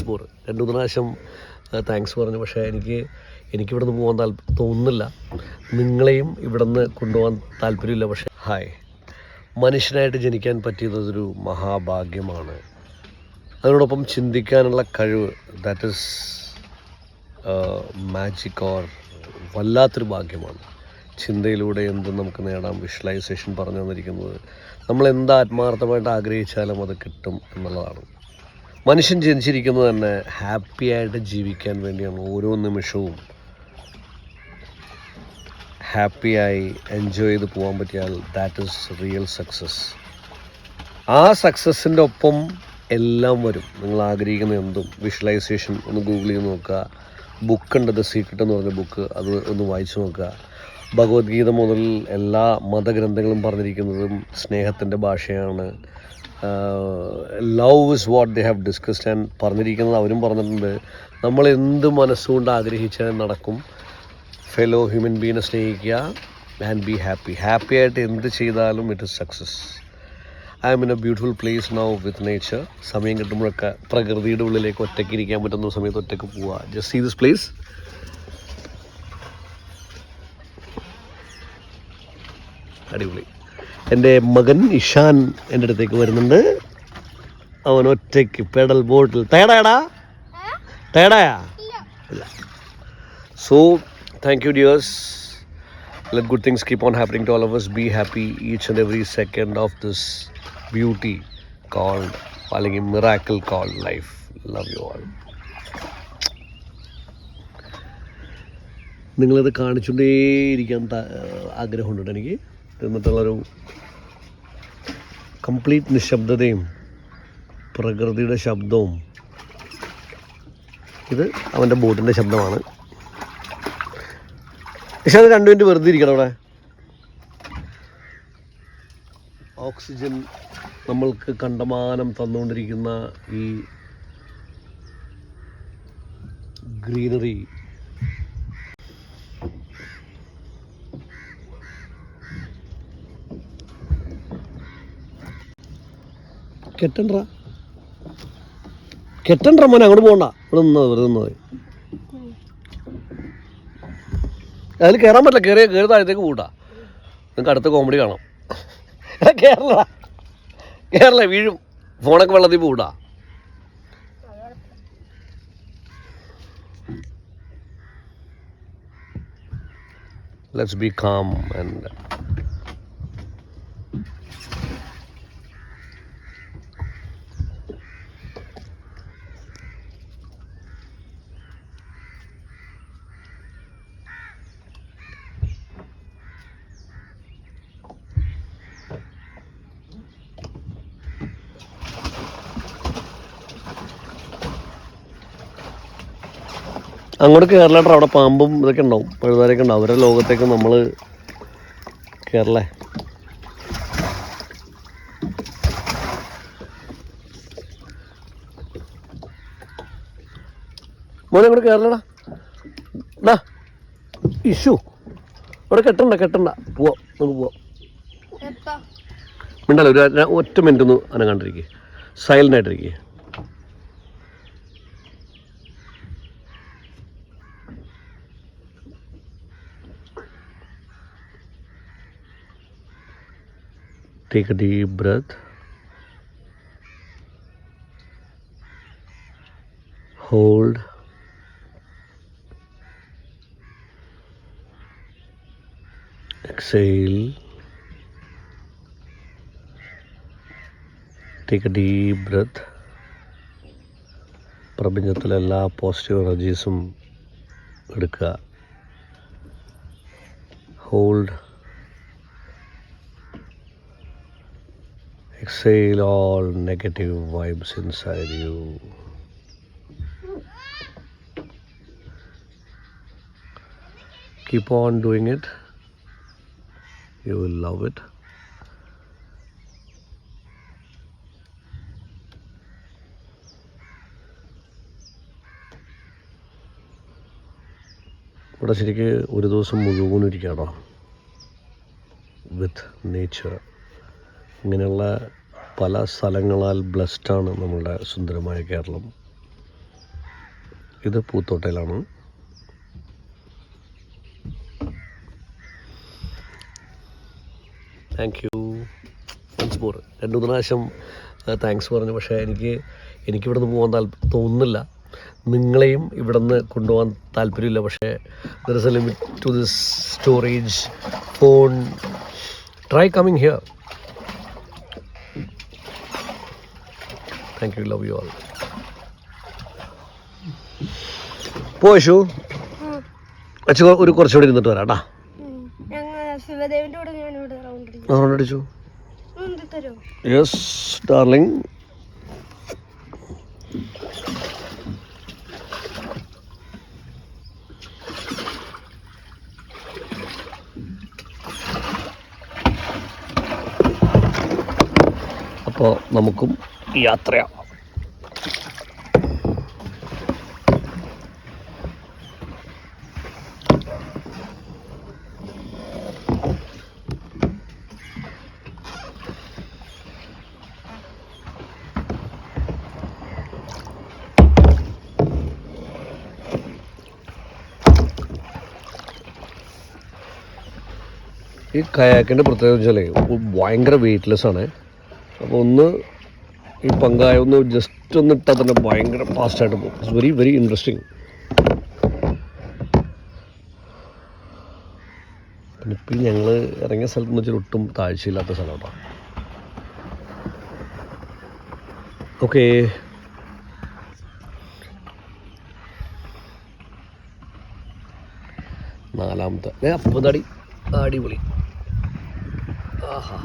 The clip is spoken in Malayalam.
വൺസ് മോർ രണ്ടു മൂന്ന് പ്രാവശ്യം താങ്ക്സ് പറഞ്ഞു. പക്ഷേ എനിക്ക് എനിക്കിവിടെ നിന്ന് പോകാൻ താല്പ തോന്നുന്നില്ല. നിങ്ങളെയും ഇവിടെ നിന്ന് കൊണ്ടുപോകാൻ താല്പര്യമില്ല. പക്ഷേ ഹായ്. മനുഷ്യനായിട്ട് ജനിക്കാൻ പറ്റിയതൊരു മഹാഭാഗ്യമാണ്. അതിനോടൊപ്പം ചിന്തിക്കാനുള്ള കഴിവ് ദാറ്റ് ഇസ് മാജിക് ഓർ വല്ലാത്തൊരു ഭാഗ്യമാണ്. ചിന്തയിലൂടെ എന്തും നമുക്ക് നേടാം. വിഷ്വലൈസേഷൻ പറഞ്ഞു തന്നിരിക്കുന്നത്. നമ്മൾ എന്ത് ആത്മാർത്ഥമായിട്ട് ആഗ്രഹിച്ചാലും അത് കിട്ടും എന്നുള്ളതാണ്. മനുഷ്യൻ ജനിച്ചിരിക്കുന്നത് തന്നെ ഹാപ്പി ആയിട്ട് ജീവിക്കാൻ വേണ്ടിയാണ് ഓരോ നിമിഷവും. ഹാപ്പിയായി എൻജോയ് ചെയ്ത് പോകാൻ പറ്റിയാൽ ദാറ്റ് ഈസ് റിയൽ സക്സസ് ആ സക്സസ്സിന്റെ ഒപ്പം എല്ലാം വരും. നിങ്ങൾ ആഗ്രഹിക്കുന്ന എന്തും. വിഷ്വലൈസേഷൻ ഒന്ന് ഗൂഗിൾ ചെയ്ത് നോക്കുക. ബുക്ക് ഉണ്ട് ദ സീക്രട്ട് എന്ന് പറഞ്ഞ ബുക്ക് അത് ഒന്ന് വായിച്ചു നോക്കുക. ഭഗവത്ഗീത മുതൽ എല്ലാ മതഗ്രന്ഥങ്ങളും പറഞ്ഞിരിക്കുന്നതും സ്നേഹത്തിന്റെ ഭാഷയാണ്. Love is what they have discussed and പറഞ്ഞിരിക്കുന്നത് അവരും പറഞ്ഞിട്ടുണ്ട്. നമ്മൾ എന്ത് മനസ്സുകൊണ്ട് ആഗ്രഹിച്ചാലും നടക്കും. ഫെലോ ഹ്യൂമൻ ബീനെ സ്നേഹിക്കുക ആൻഡ് ബി ഹാപ്പി ഹാപ്പി ആയിട്ട് എന്ത് ചെയ്താലും it is success I am in a beautiful place now with nature സമയം കിട്ടുമ്പോഴൊക്കെ പ്രകൃതിയുടെ ഉള്ളിലേക്ക് ഒറ്റയ്ക്ക് ഇരിക്കാൻ പറ്റുന്ന സമയത്ത് ഒറ്റയ്ക്ക് പോവുക. ജസ്റ്റ് സീ ദിസ് പ്ലേസ് അടിപൊളി. എന്റെ മകൻ ഇഷാൻ എന്റെ അടുത്തേക്ക് വരുന്നുണ്ട്. അവൻ ഒറ്റയ്ക്ക് പെഡൽ ബോട്ടിൽ തേടാടാ തേടായാ? So thank you dears let good things keep on happening to all of us be happy each and every second of this beauty called അല്ലെങ്കിൽ miracle called life love you all നിങ്ങളത് കാണിച്ചുകൊണ്ടേയിരിക്കാൻ ആഗ്രഹമുണ്ട് എനിക്ക്? എന്നിട്ടുള്ളൊരു കംപ്ലീറ്റ് നിശബ്ദതയും പ്രകൃതിയുടെ ശബ്ദവും. ഇത് അവന്റെ ബോട്ടിന്റെ ശബ്ദമാണ്. പക്ഷെ അത് രണ്ടു മിനിറ്റ് വെറുതെ ഇരിക്കണം അവിടെ. ഓക്സിജൻ നമ്മൾക്ക് കണ്ടമാനം തന്നുകൊണ്ടിരിക്കുന്ന ഈ ഗ്രീനറി കെട്ടണ്ട കെട്ടണ്ട മോനെ അങ്ങോട്ട് പോകണ്ട. ഇവിടെ നിന്നത് വെറുതെ നിന്നത് അതിൽ കയറാൻ പറ്റില്ല കയറി കയറി താഴത്തേക്ക് കൂട്ടാ നിങ്ങൾക്ക് അടുത്ത കോമഡി കാണാം. കേരള കേരള വീഴും. ഫോണൊക്കെ വെള്ളത്തിൽ പൂട്ടാ ലെറ്റ്സ് ബി കാം ആൻഡ് അങ്ങോട്ട് കയറലാട്ടോ അവിടെ പാമ്പും ഇതൊക്കെ ഉണ്ടാവും. പഴുതാരൊക്കെ ഉണ്ടാവും. അവരുടെ ലോകത്തേക്ക് നമ്മൾ കേരളേ മോനെ അങ്ങോട്ട് കയറലടാ ഡാ ഇഷു. അവിടെ കെട്ടണ്ട കെട്ടണ്ട. പോവാം. നമുക്ക് പോവാം. മിണ്ടല്ലോ? ഒരു ഒറ്റ മിനിറ്റ് ഒന്ന് അനങ്ങാണ്ടിരിക്കുക സൈലന്റ് ആയിട്ടിരിക്കുക Take a deep breath. Hold. Exhale. Take a deep breath. പ്രപഞ്ചത്തിലെ എല്ലാ പോസിറ്റീവ് എനർജീസും എടുക്കുക hold Exhale all negative vibes inside you. Keep on doing it. You will love it. ഇവിടെ ശരിക്ക് ഒരു ദിവസം മുഴുവൻ ഇരിക്കാട്ടോ വിത്ത് നേച്ചർ ഇങ്ങനെയുള്ള പല സ്ഥലങ്ങളാൽ ബ്ലസ്ഡാണ് നമ്മളുടെ സുന്ദരമായ കേരളം. ഇത് പൂത്തോട്ടയിലാണ്. താങ്ക് യു വൺസ് മോർ രണ്ട് മൂന്ന് പ്രാവശ്യം താങ്ക്സ് പറഞ്ഞു. പക്ഷേ എനിക്ക് എനിക്കിവിടെ നിന്ന് പോകാൻ താല്പ തോന്നുന്നില്ല. നിങ്ങളെയും ഇവിടെ നിന്ന് കൊണ്ടുപോകാൻ താല്പര്യമില്ല പക്ഷേ there is a limit to this storage phone try coming here thank love you all. പോയശു അച്ഛ ഒരു കുറച്ചുകൂടി ഇരുന്നിട്ട് വരാം കേട്ടാ യെസ് ശിവദേവിന്റെ അപ്പോൾ നമുക്കും യാത്രയാവാം. ഈ കയാക്കിന്റെ പ്രത്യേകത വെച്ചാൽ ഭയങ്കര വെയ്റ്റ്ലെസ് ആണ്. അപ്പോൾ ഒന്ന് ഈ പങ്കായ ഒന്ന് ജസ്റ്റ് ഒന്ന് ഇട്ടാൽ തന്നെ ഭയങ്കര ഫാസ്റ്റായിട്ട് പോകും. ഇറ്റ്സ് വെരി വെരി ഇൻട്രസ്റ്റിങ് പിന്നെ ഇപ്പം ഞങ്ങൾ ഇറങ്ങിയ സ്ഥലത്ത് എന്ന് വെച്ചാൽ ഒട്ടും താഴ്ചയില്ലാത്ത സ്ഥലമാണ് ഓക്കേ നാലാമത്തെ. അപ്പം തടി അടിപൊളി. ആഹാ